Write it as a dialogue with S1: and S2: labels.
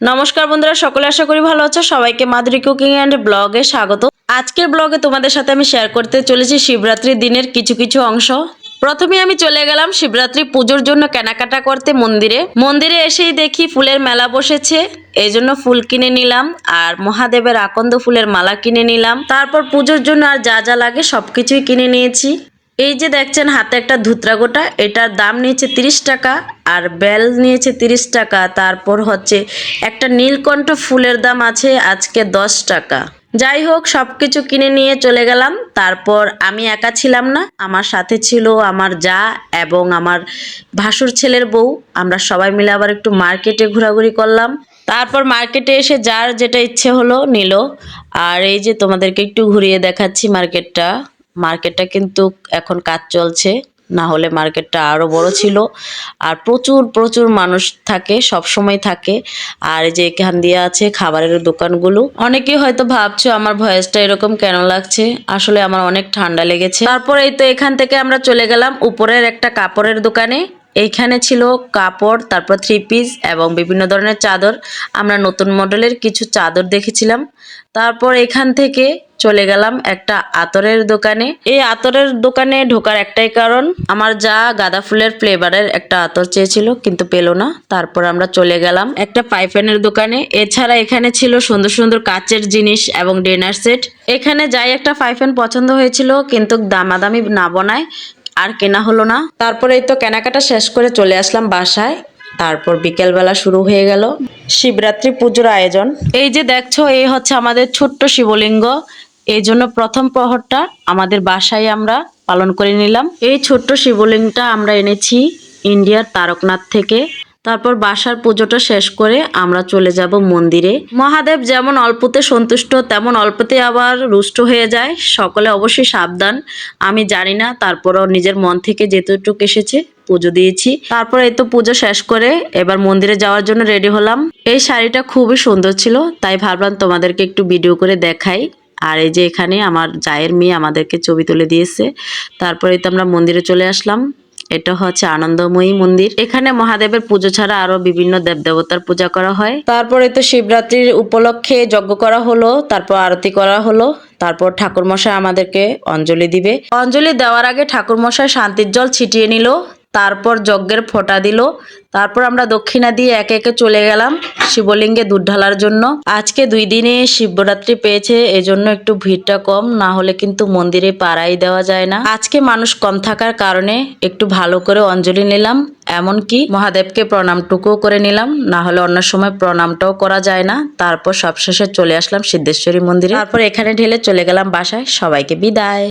S1: নমস্কার বন্ধুরা, সকলে আশা করি ভালো আছো। সবাইকে মাধুরী কুকিং অ্যান্ড ব্লগে স্বাগত। আজকের ব্লগে তোমাদের সাথে আমি শেয়ার করতে চলেছি শিবরাত্রির দিনের কিছু কিছু অংশ। প্রথমে আমি চলে গেলাম শিবরাত্রি পুজোর জন্য কেনাকাটা করতে মন্দিরে। মন্দিরে এসেই দেখি ফুলের মেলা বসেছে, এই জন্য ফুল কিনে নিলাম, আর মহাদেবের আকন্দ ফুলের মালা কিনে নিলাম। তারপর পুজোর জন্য আর যা যা লাগে সবকিছুই কিনে নিয়েছি। এই যে দেখছেন, হাতে একটা ধুতরা গোটা, এটার দাম নিয়েছে তিরিশ টাকা আর বেল নিয়েছে তিরিশ টাকা। তারপর হচ্ছে একটা নীলকণ্ঠ ফুলের দাম আছে আজকে দশ টাকা। যাই হোক সব কিছু কিনে নিয়ে চলে গেলাম। তারপর আমি একা ছিলাম না, আমার সাথে ছিল আমার যা এবং আমার ভাসুর ছেলের বউ। আমরা সবাই মিলে আবার একটু মার্কেটে ঘোরাঘুরি করলাম। তারপর মার্কেটে এসে যার যেটা ইচ্ছে হলো নিল। আর এই যে তোমাদেরকে একটু ঘুরিয়ে দেখাচ্ছি মার্কেটটা। মার্কেটটা কিন্তু এখন কাজ চলছে, না হলে মার্কেটটা আরও বড় ছিল। আর প্রচুর প্রচুর মানুষ থাকে সব সময় থাকে। আর যে এখান দিয়ে আছে খাবারের দোকানগুলো। অনেকে হয়তো ভাবছ আমার ভয়েসটা এরকম কেন লাগছে? আসলে আমার অনেক ঠান্ডা লেগেছে। তারপরে তো এখান থেকে আমরা চলে গেলাম উপরের একটা কাপড়ের দোকানে। এইখানে ছিল কাপড়, তারপর থ্রি পিস এবং বিভিন্ন ধরনের চাদর। আমরা নতুন মডেলের কিছু চাদর দেখেছিলাম। তারপর এখান থেকে চলে গেলাম একটা আতরের দোকানে। এই আতরের দোকানে ঢোকার একটাই কারণ, আমার যা গাঁদা ফুলের ফ্লেভারের একটা আতর চেয়েছিল, কিন্তু পেল না। তারপর আমরা চলে গেলাম একটা পাইফেনের দোকানে। এছাড়া এখানে ছিল সুন্দর সুন্দর কাচের জিনিস এবং ডিনার সেট। এখানে যাই একটা পাইফেন পছন্দ হয়েছিল, কিন্তু দামাদামি না বনায়। আর কেনা হলো না। তারপরে এই তো কেনাকাটা শেষ করে চলে আসলাম বাসায়। তারপর বিকেলবেলা শুরু হয়ে গেল শিবরাত্রি পুজোর আয়োজন। এই যে দেখছ, এই হচ্ছে আমাদের ছোট্ট শিবলিঙ্গ। এই জন্য প্রথম প্রহরটা আমাদের বাসায় আমরা পালন করে নিলাম। এই ছোট্ট শিবলিঙ্গটা আমরা এনেছি ইন্ডিয়ার তারকনাথ থেকে। তারপর বাসার পুজোটা শেষ করে আমরা চলে যাব মন্দিরে। মহাদেব যেমন অল্পতে সন্তুষ্ট, তেমন অল্পতে আবার রুষ্ট হয়ে যায়। সকলে অবশ্যই সাবধান। আমি জানি না, তারপরও নিজের মন থেকে যেতটুকু এসেছে, পুজো দিয়েছি। তারপর এই তো পুজো শেষ করে এবার মন্দিরে যাওয়ার জন্য রেডি হলাম। এই শাড়িটা খুবই সুন্দর ছিল, তাই ভাবলাম তোমাদেরকে একটু ভিডিও করে দেখাই। আর এই যে এখানে আমার জায়ের মেয়ে আমাদেরকে ছবি তুলে দিয়েছে। তারপরে তো আমরা মন্দিরে চলে আসলাম। এটা হচ্ছে আনন্দময়ী মন্দির। এখানে মহাদেবের পুজো ছাড়া আরও বিভিন্ন দেবদেবতার পূজা করা হয়। তারপরে তো শিবরাত্রির উপলক্ষে যজ্ঞ করা হলো, তারপর আরতি করা হলো, তারপর ঠাকুর মশাই আমাদেরকে অঞ্জলি দিবে। অঞ্জলি দেওয়ার আগে ঠাকুর মশাই শান্তির জল ছিটিয়ে নিল তারপর যজ্ঞের ফোঁটা দিল। তারপর আমরা দক্ষিণা দিয়ে একে একে চলে গেলাম শিবলিঙ্গে দুধ ঢালার জন্য। আজকে দুই দিনে শিবরাত্রি পেয়েছে, এজন্য একটু ভিড়টা কম, না হলে কিন্তু মন্দিরে পাড়াই দেওয়া যায় না। আজকে মানুষ কম থাকার কারণে একটু ভালো করে অঞ্জলি নিলাম, এমনকি মহাদেবকে প্রণামটুকুও করে নিলাম, না হলে অন্য সময় প্রণামটাও করা যায় না। তারপর সবশেষে চলে আসলাম সিদ্ধেশ্বরী মন্দিরে। তারপর এখানে ঢেলে চলে গেলাম বাসায়। সবাইকে বিদায়।